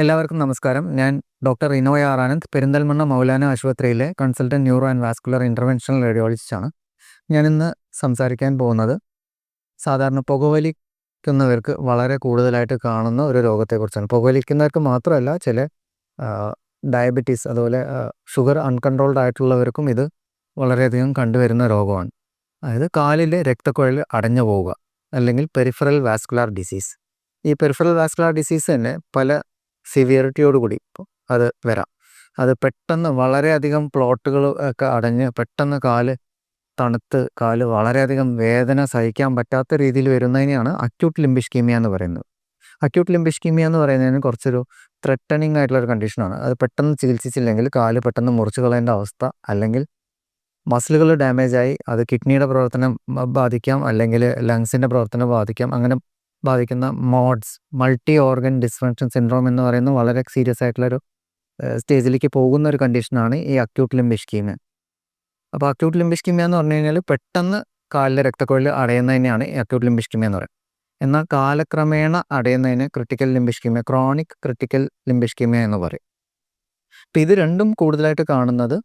എല്ലാവർക്കും നമസ്കാരം. ഞാൻ ഡോക്ടർ ഇനോയ ആർ ആനന്ദ് പെരിന്തൽമണ്ണ മൗലാന ആശുപത്രിയിലെ consultant neuro and vascular interventional റേഡിയോളജിസ്റ്റാണ്. ഞാൻ ഇന്ന് സംസാരിക്കാൻ പോകുന്നത് സാധാരണ പുകവലിക്കുന്നവർക്ക് വളരെ കൂടുതലായിട്ട് കാണുന്ന ഒരു രോഗത്തെക്കുറിച്ചാണ്. പുകവലിക്കുന്നവർക്ക് മാത്രമല്ല ചില ഡയബറ്റീസ് അതുപോലെ ഷുഗർ അൺകൺട്രോൾഡ് ആയിട്ടുള്ളവർക്കും ഇത് വളരെയധികം കണ്ടുവരുന്ന രോഗമാണ്. അതായത് കാലിലെ രക്തക്കുഴൽ അടഞ്ഞു പോവുക അല്ലെങ്കിൽ പെരിഫറൽ വാസ്കുലാർ ഡിസീസ്. ഈ പെരിഫറൽ വാസ്കുലാർ ഡിസീസ് തന്നെ പല സിവിയറിറ്റിയോട് കൂടി അത് വരാം. അത് പെട്ടെന്ന് വളരെയധികം പ്ലോട്ടുകൾ ഒക്കെ അടഞ്ഞ് പെട്ടെന്ന് കാൽ തണുത്ത് കാൽ വളരെയധികം വേദന സഹിക്കാൻ പറ്റാത്ത രീതിയിൽ വരുന്നതിനെയാണ് അക്യൂട്ട് ലിംബിഷ്കീമിയ എന്ന് പറയുന്നത്. അക്യൂട്ട് ലിംബിഷ്കീമിയ എന്ന് പറയുന്നതിന് കുറച്ചൊരു ത്രെട്ടണിങ് ആയിട്ടുള്ള ഒരു കണ്ടീഷനാണ് അത് പെട്ടെന്ന് ചികിത്സിച്ചില്ലെങ്കിൽ കാൽ പെട്ടെന്ന് മുറിച്ച് കളയേണ്ട അവസ്ഥ അല്ലെങ്കിൽ മസിലുകൾ ഡാമേജായി അത് കിഡ്നിയുടെ പ്രവർത്തനം ബാധിക്കാം അല്ലെങ്കിൽ ലങ്സിന്റെ പ്രവർത്തനം ബാധിക്കാം. അങ്ങനെ ബാധിക്കുന്ന MODS multi organ dysfunction syndrome എന്ന് പറയുന്ന വളരെ സീരിയസ് ആയിട്ടുള്ളൊരു സ്റ്റേജിലേക്ക് പോകുന്ന ഒരു കണ്ടീഷനാണ് ഈ അക്യൂട്ട് ലിംബിഷ്കീമിയ അപ്പോൾ അക്യൂട്ട് ലിംബിഷ്കീമിയ എന്ന് പറഞ്ഞു കഴിഞ്ഞാൽ പെട്ടെന്ന് കാലിലെ രക്തക്കൊഴിൽ അടയുന്നതിനെയാണ് ഈ അക്യൂട്ട് ലിംബിഷ്കീമിയ എന്ന് പറയുന്നത്. എന്നാൽ കാലക്രമേണ അടയുന്നതിന് critical limb ischaemia chronic critical limb ischaemia എന്ന് പറയും. അപ്പം ഇത് രണ്ടും കൂടുതലായിട്ട് കാണുന്നത്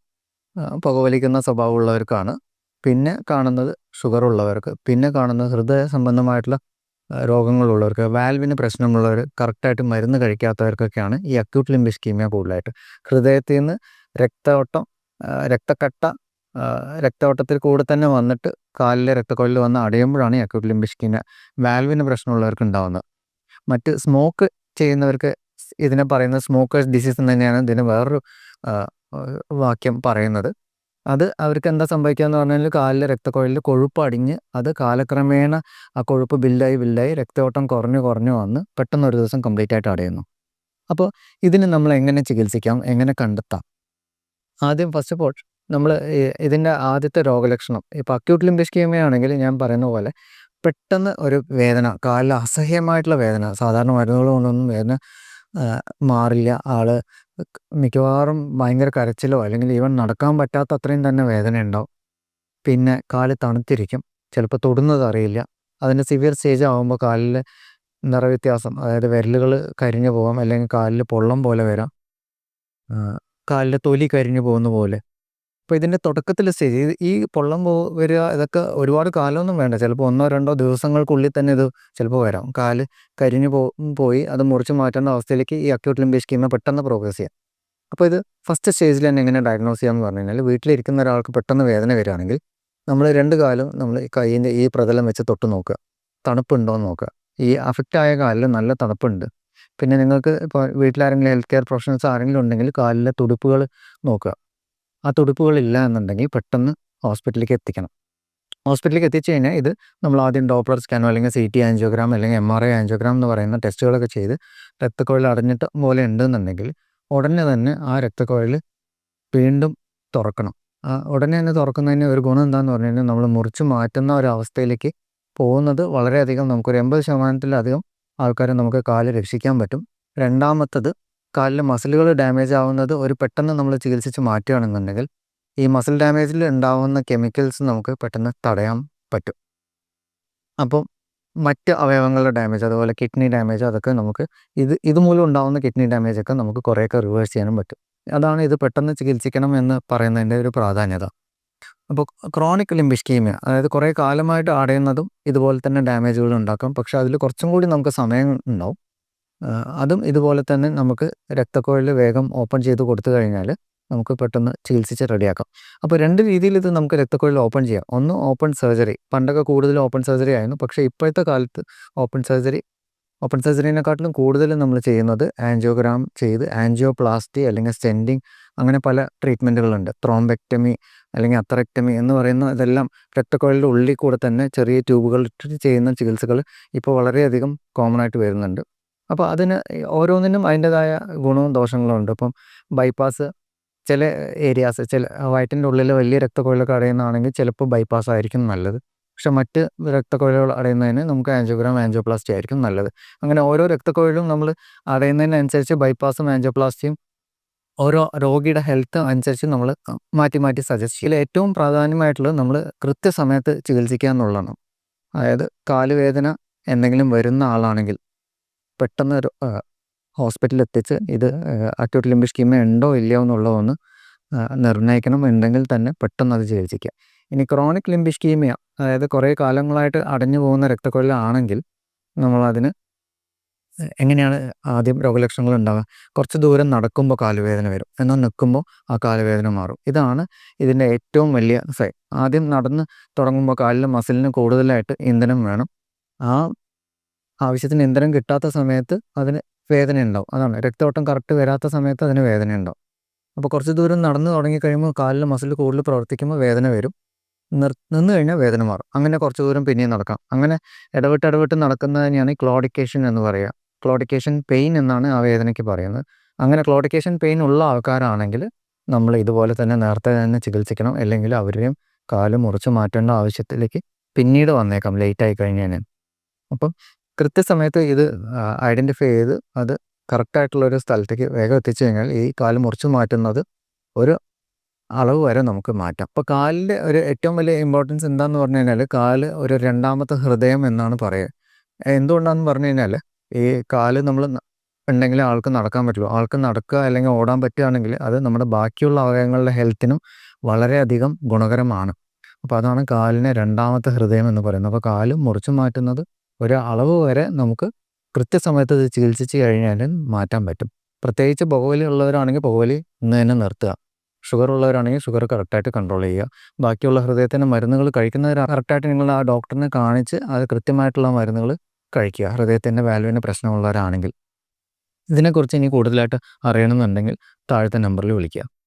പുകവലിക്കുന്ന സ്വഭാവമുള്ളവർക്കാണ്. പിന്നെ കാണുന്നത് ഷുഗർ ഉള്ളവർക്ക്. പിന്നെ കാണുന്നത് ഹൃദയ സംബന്ധമായിട്ടുള്ള രോഗങ്ങളുള്ളവർക്ക് വാൽവിന് പ്രശ്നമുള്ളവർ കറക്റ്റായിട്ട് മരുന്ന് കഴിക്കാത്തവർക്കൊക്കെയാണ് ഈ അക്യൂട്ട് ലിംബിസ്കീമിയ കൂടുതലായിട്ട്. ഹൃദയത്തിൽ നിന്ന് രക്തഓട്ടം രക്തക്കട്ട രക്തഓട്ടത്തിൽ കൂടെ തന്നെ വന്നിട്ട് കാലിലെ രക്തക്കൊല്ലിൽ വന്ന് അടയുമ്പോഴാണ് ഈ അക്യൂട്ട് ലിംബിസ്കീമിയ വാൽവിന് പ്രശ്നമുള്ളവർക്ക് ഉണ്ടാകുന്നത് മറ്റ് സ്മോക്ക് ചെയ്യുന്നവർക്ക് ഇതിനെ പറയുന്നത് സ്മോക്കേഴ്സ് ഡിസീസ് എന്ന് തന്നെയാണ് ഇതിന് വേറൊരു വാക്യം പറയുന്നത്. അത് അവർക്ക് എന്താ സംഭവിക്കുക എന്ന് പറഞ്ഞാൽ കാലിലെ രക്തക്കുഴലിൽ കൊഴുപ്പ് അടിഞ്ഞ് അത് കാലക്രമേണ ആ കൊഴുപ്പ് ബിൽഡായി ബിൽഡായി രക്തയോട്ടം കുറഞ്ഞു കുറഞ്ഞു വന്ന് പെട്ടെന്ന് ഒരു ദിവസം കംപ്ലീറ്റ് ആയിട്ട് അടയുന്നു. അപ്പോൾ ഇതിന് നമ്മൾ എങ്ങനെ ചികിത്സിക്കാം? എങ്ങനെ കണ്ടെത്താം? ആദ്യം ഫസ്റ്റ് ഓഫ് ഓൾ നമ്മൾ ഇതിന്റെ ആദ്യത്തെ രോഗലക്ഷണം ഇപ്പോൾ അക്യൂട്ട് ലിംബിഷ്കീമിയ ആണെങ്കിൽ ഞാൻ പറയുന്ന പോലെ പെട്ടെന്ന് ഒരു വേദന കാലിൽ അസഹ്യമായിട്ടുള്ള വേദന സാധാരണ മരുന്നുകൾ കൊണ്ടൊന്നും വേദന മാറില്ല ആൾ മിക്കവാറും ഭയങ്കര കരച്ചിലോ അല്ലെങ്കിൽ ഈവൻ നടക്കാൻ പറ്റാത്ത അത്രയും തന്നെ വേദന ഉണ്ടാവും. പിന്നെ കാൽ തണുത്തിരിക്കും. ചിലപ്പോൾ തൊടുന്നത് അറിയില്ല. അതിന്റെ സിവിയർ സ്റ്റേജ് ആകുമ്പോൾ കാലിൽ നിറവ്യത്യാസം അതായത് വിരലുകൾ കരിഞ്ഞു പോകാം അല്ലെങ്കിൽ കാലിൽ പൊള്ളം പോലെ വരാം. കാലിന്റെ തൊലി കരിഞ്ഞു പോകുന്ന പോലെ. അപ്പോൾ ഇതിന്റെ തുടക്കത്തിൽ സ്റ്റേജ് ഈ പൊള്ളം പോ വരിക ഇതൊക്കെ ഒരുപാട് കാലമൊന്നും വേണ്ട. ചിലപ്പോൾ ഒന്നോ രണ്ടോ ദിവസങ്ങൾക്കുള്ളിൽ തന്നെ ഇത് ചിലപ്പോൾ വരാം. കാൽ കരിഞ്ഞു പോ പോയി അത് മുറിച്ച് മാറ്റേണ്ട അവസ്ഥയിലേക്ക് ഈ അക്യൂട്ട് ലിംബേജ് കീമ പെട്ടെന്ന് പ്രോഗ്രസ് ചെയ്യാം. അപ്പോൾ ഇത് ഫസ്റ്റ് സ്റ്റേജിൽ തന്നെ എങ്ങനെ ഡയഗ്നോസ് ചെയ്യാമെന്ന് പറഞ്ഞു കഴിഞ്ഞാൽ വീട്ടിലിരിക്കുന്ന ഒരാൾക്ക് പെട്ടെന്ന് വേദന വരികയാണെങ്കിൽ നമ്മൾ രണ്ട് കാലും നമ്മൾ കൈയിന്റെ ഈ പ്രതലം വെച്ച് തൊട്ട് നോക്കുക. തണുപ്പുണ്ടോ എന്ന് നോക്കുക. ഈ അഫക്റ്റ് ആയ കാലിൽ നല്ല തണുപ്പുണ്ട്. പിന്നെ നിങ്ങൾക്ക് ഇപ്പോൾ വീട്ടിലാരെങ്കിലും ഹെൽത്ത് കെയർ പ്രൊഫഷണൽസ് ആരെങ്കിലും ഉണ്ടെങ്കിൽ കാലിലെ തുടുപ്പുകൾ നോക്കുക. ആ തുടുപ്പുകളില്ല എന്നുണ്ടെങ്കിൽ പെട്ടെന്ന് ഹോസ്പിറ്റലിലേക്ക് എത്തിക്കണം. ഹോസ്പിറ്റലിലേക്ക് എത്തിച്ചു കഴിഞ്ഞാൽ ഇത് നമ്മൾ ആദ്യം ഡോപ്ലർ സ്കാനോ അല്ലെങ്കിൽ സി ടി ആൻജിയോഗ്രാം അല്ലെങ്കിൽ എം ആർ ഐ ആൻജിയോഗ്രാം എന്ന് പറയുന്ന ടെസ്റ്റുകളൊക്കെ ചെയ്ത് രക്തക്കുഴൽ അടഞ്ഞിട്ട് പോലെ ഉണ്ടെന്നുണ്ടെങ്കിൽ ഉടനെ തന്നെ ആ രക്തക്കുഴൽ വീണ്ടും തുറക്കണം. ഉടനെ തന്നെ തുറക്കുന്നതിന് ഒരു ഗുണം എന്താണെന്ന് പറഞ്ഞു കഴിഞ്ഞാൽ നമ്മൾ മുറിച്ച് മാറ്റുന്ന ഒരവസ്ഥയിലേക്ക് പോകുന്നത് വളരെയധികം നമുക്കൊരു എൺപത് ശതമാനത്തിലധികം ആൾക്കാരെ നമുക്ക് കാൽ രക്ഷിക്കാൻ പറ്റും. രണ്ടാമത്തത് കാലിലെ മസിലുകൾ ഡാമേജ് ആവുന്നത് ഒരു പെട്ടെന്ന് നമ്മൾ ചികിത്സിച്ച് മാറ്റുകയാണെന്നുണ്ടെങ്കിൽ ഈ മസിൽ ഡാമേജിൽ ഉണ്ടാവുന്ന കെമിക്കൽസ് നമുക്ക് പെട്ടെന്ന് തടയാൻ പറ്റും. അപ്പം മറ്റ് അവയവങ്ങളുടെ ഡാമേജ് അതുപോലെ കിഡ്നി ഡാമേജ് അതൊക്കെ നമുക്ക് ഇത് ഇതുമൂലം ഉണ്ടാകുന്ന കിഡ്നി ഡാമേജ് ഒക്കെ നമുക്ക് കുറേയൊക്കെ റിവേഴ്സ് ചെയ്യാനും പറ്റും. അതാണ് ഇത് പെട്ടെന്ന് ചികിത്സിക്കണം എന്ന് പറയുന്നതിന്റെ ഒരു പ്രാധാന്യത. അപ്പോൾ ക്രോണിക് ലിംബിഷ്കീമിയ അതായത് കുറേ കാലമായിട്ട് അടയുന്നതും ഇതുപോലെ തന്നെ ഡാമേജുകൾ ഉണ്ടാക്കും. പക്ഷേ അതിൽ കുറച്ചും കൂടി നമുക്ക് സമയം ഉണ്ടാവും. അതും ഇതുപോലെ തന്നെ നമുക്ക് രക്തക്കുഴൽ വേഗം ഓപ്പൺ ചെയ്ത് കൊടുത്തു കഴിഞ്ഞാൽ നമുക്ക് പെട്ടെന്ന് ചികിത്സിച്ച് റെഡിയാക്കാം. അപ്പോൾ രണ്ട് രീതിയിൽ ഇത് നമുക്ക് രക്തക്കുഴൽ ഓപ്പൺ ചെയ്യാം. ഒന്ന് ഓപ്പൺ സർജറി. പണ്ടൊക്കെ കൂടുതൽ ഓപ്പൺ സർജറി ആയിരുന്നു. പക്ഷേ ഇപ്പോഴത്തെ കാലത്ത് ഓപ്പൺ സർജറി ഓപ്പൺ സർജറിനെക്കാട്ടിലും കൂടുതൽ നമ്മൾ ചെയ്യുന്നത് ആൻജിയോഗ്രാം ചെയ്ത് ആൻജിയോപ്ലാസ്റ്റി അല്ലെങ്കിൽ സ്റ്റെൻഡിങ് അങ്ങനെ പല ട്രീറ്റ്മെന്റുകളുണ്ട്. ത്രോംബെക്ടമി അല്ലെങ്കിൽ അത്തറക്ടമി എന്ന് പറയുന്ന ഇതെല്ലാം രക്തക്കുഴലിന്റെ ഉള്ളിൽ കൂടെ തന്നെ ചെറിയ ട്യൂബുകൾ ഇട്ടിട്ട് ചെയ്യുന്ന ചികിത്സകൾ ഇപ്പോൾ വളരെയധികം കോമൺ ആയിട്ട് വരുന്നുണ്ട്. അപ്പോൾ അതിന് ഓരോന്നിനും അതിന്റെതായ ഗുണവും ദോഷങ്ങളും ഉണ്ട്. ഇപ്പം ബൈപ്പാസ് ചില ഏരിയാസ് ചില വയറ്റിന്റെ ഉള്ളിൽ വലിയ രക്തക്കൊഴലൊക്കെ അടയുന്നതാണെങ്കിൽ ചിലപ്പോൾ ബൈപ്പാസ് ആയിരിക്കും നല്ലത്. പക്ഷെ മറ്റ് രക്തക്കുഴലുകൾ അടയുന്നതിന് നമുക്ക് ആൻജിയോഗ്രാം ആൻജിയോപ്ലാസ്റ്റി ആയിരിക്കും നല്ലത്. അങ്ങനെ ഓരോ രക്തക്കുഴലും നമ്മൾ അടയുന്നതിനനുസരിച്ച് ബൈപ്പാസും ആൻജിയോപ്ലാസ്റ്റിയും ഓരോ രോഗിയുടെ ഹെൽത്ത് അനുസരിച്ച് നമ്മൾ മാറ്റി മാറ്റി സജസ്റ്റ് ചെയ്യില്ല ഏറ്റവും പ്രാധാന്യമായിട്ടുള്ളത് നമ്മൾ കൃത്യസമയത്ത് ചികിത്സിക്കുക എന്നുള്ളതാണ്. അതായത് കാലുവേദന എന്തെങ്കിലും വരുന്ന ആളാണെങ്കിൽ പെട്ടെന്ന് ഒരു ഹോസ്പിറ്റലിൽ എത്തിച്ച് ഇത് അക്യൂട്ട് ലിംബ് ഇസ്കീമിയ ഉണ്ടോ ഇല്ലയോ എന്നുള്ളതൊന്ന് നിർണയിക്കണം ഉണ്ടെങ്കിൽ തന്നെ പെട്ടെന്ന് അത് ചികിത്സിക്കുക ഇനി ക്രോണിക് ലിംബി സ്കീമിയ അതായത് കുറേ കാലങ്ങളായിട്ട് അടഞ്ഞു പോകുന്ന രക്തക്കൊഴലാണെങ്കിൽ നമ്മളതിന് എങ്ങനെയാണ് ആദ്യം രോഗലക്ഷണങ്ങൾ ഉണ്ടാകുക കുറച്ച് ദൂരം നടക്കുമ്പോൾ കാലുവേദന വരും. എന്നാൽ നിൽക്കുമ്പോൾ ആ കാലുവേദന മാറും. ഇതാണ് ഇതിന്റെ ഏറ്റവും വലിയ സൈൻ ആദ്യം നടന്ന് തുടങ്ങുമ്പോൾ കാലിലും മസിലിന് കൂടുതലായിട്ട് ഇന്ധനം വേണം. ആ ആവശ്യത്തിന് ഇന്ധനം കിട്ടാത്ത സമയത്ത് അതിന് വേദന ഉണ്ടാവും അതാണ്. രക്തയോട്ടം കറക്റ്റ് വരാത്ത സമയത്ത് അതിന് വേദന ഉണ്ടാവും അപ്പോൾ കുറച്ച് ദൂരം നടന്നു തുടങ്ങി കഴിയുമ്പോൾ കാലിലെ മസിൽ കൂടുതൽ പ്രവർത്തിക്കുമ്പോൾ വേദന വരും. നിർ നിന്ന് കഴിഞ്ഞാൽ വേദന മാറും. അങ്ങനെ കുറച്ച് ദൂരം പിന്നെയും നടക്കാം. അങ്ങനെ ഇടവിട്ട് ഇടവിട്ട് നടക്കുന്നതിനെയാണ് ക്ലോഡിക്കേഷൻ എന്ന് പറയുക. ക്ലോഡിക്കേഷൻ പെയിൻ എന്നാണ് ആ വേദനയ്ക്ക് പറയുന്നത്. അങ്ങനെ ക്ലോഡിക്കേഷൻ പെയിൻ ഉള്ള ആൾക്കാരാണെങ്കിൽ നമ്മൾ ഇതുപോലെ തന്നെ നേരത്തെ തന്നെ ചികിത്സിക്കണം. അല്ലെങ്കിൽ അവരെയും കാൽ മുറിച്ച് മാറ്റേണ്ട ആവശ്യത്തിലേക്ക് പിന്നീട് വന്നേക്കാം. ലേറ്റ് ആയി കഴിഞ്ഞാൽ. അപ്പം കൃത്യസമയത്ത് ഇത് ഐഡന്റിഫൈ ചെയ്ത് അത് കറക്റ്റായിട്ടുള്ള ഒരു സ്ഥലത്തേക്ക് വേഗം എത്തിച്ചു കഴിഞ്ഞാൽ ഈ കാൽ മുറിച്ച് മാറ്റുന്നത് ഒരു അളവ് വരെ നമുക്ക് മാറ്റാം. അപ്പോൾ കാലിന്റെ ഒരു ഏറ്റവും വലിയ ഇമ്പോർട്ടൻസ് എന്താണെന്ന് പറഞ്ഞു കഴിഞ്ഞാൽ കാൽ ഒരു രണ്ടാമത്തെ ഹൃദയം എന്നാണ് പറയുക. എന്തുകൊണ്ടാണെന്ന് പറഞ്ഞു കഴിഞ്ഞാൽ ഈ കാൽ നമ്മൾ ഉണ്ടെങ്കിൽ ആൾക്ക് നടക്കാൻ പറ്റുള്ളൂ. ആൾക്ക് നടക്കുക അല്ലെങ്കിൽ ഓടാൻ പറ്റുകയാണെങ്കിൽ അത് നമ്മുടെ ബാക്കിയുള്ള അവയവങ്ങളുടെ ഹെൽത്തിനും വളരെയധികം ഗുണകരമാണ്. അപ്പോൾ അതാണ് കാലിനെ രണ്ടാമത്തെ ഹൃദയം എന്ന് പറയുന്നത്. അപ്പോൾ കാൽ മുറിച്ചു മാറ്റുന്നത് ഒരു അളവ് വരെ നമുക്ക് കൃത്യസമയത്ത് ഇത് ചികിത്സിച്ച് കഴിഞ്ഞാൽ മാറ്റാൻ പറ്റും. പ്രത്യേകിച്ച് പുകവലി ഉള്ളവരാണെങ്കിൽ പുകവലി ഇന്ന് തന്നെ നിർത്തുക. ഷുഗർ ഉള്ളവരാണെങ്കിൽ ഷുഗർ കറക്റ്റായിട്ട് കൺട്രോൾ ചെയ്യുക. ബാക്കിയുള്ള ഹൃദയത്തിന്റെ മരുന്നുകൾ കഴിക്കുന്നവർ കറക്റ്റായിട്ട് നിങ്ങൾ ആ ഡോക്ടറിനെ കാണിച്ച് അത് കൃത്യമായിട്ടുള്ള മരുന്നുകൾ കഴിക്കുക. ഹൃദയത്തിന്റെ വാൽവിന് പ്രശ്നമുള്ളവരാണെങ്കിൽ. ഇതിനെക്കുറിച്ച് ഇനി കൂടുതലായിട്ട് അറിയണമെന്നുണ്ടെങ്കിൽ താഴത്തെ നമ്പറിൽ വിളിക്കുക.